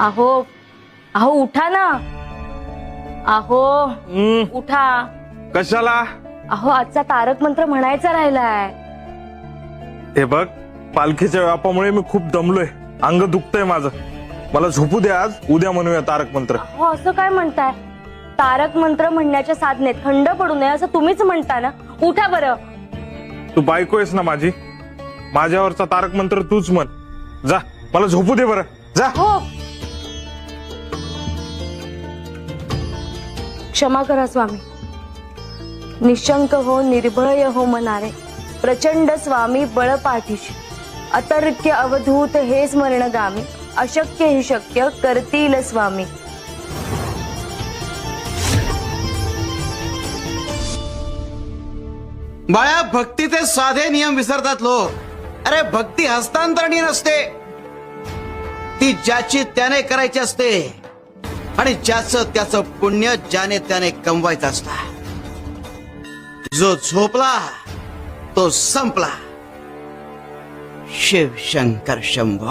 अहो अहो उठा ना. अहो हम्म, उठा. कशाला? अहो आजचा तारक मंत्र म्हणायचा राहिलाय. हे बघ पालखीच्या व्यापामुळे मी खूप दमलोय. अंग दुखतंय माझं. मला झोपू दे आज उद्या म्हणूया तारक मंत्र. हो असं काय म्हणताय? तारक मंत्र म्हणण्याच्या साधनेत खंड पडू नये असं तुम्हीच म्हणता ना? उठा बरं. तू बायको आहेस ना माझी? माझ्यावरचा तारक मंत्र तूच म्हण. जा मला झोपू दे बरं. जा. हो. क्षमा करा स्वामी. निशंक हो निर्भय हो मनारे. प्रचंड स्वामी बळ पाठीशी. अतर्क्य अवधूत हे स्मरण गामी अशक्य हि शक्य करतील स्वामी. बाळ्या भक्तीचे साधे नियम विसरतात लोक. अरे भक्ती हस्तांतरणी नसते. ती ज्याची त्याने करायची असते. आणि ज्याचं त्याचं पुण्य ज्याने त्याने कमवायचं असला जो झोपला तो संपला. शिवशंकर शंभो.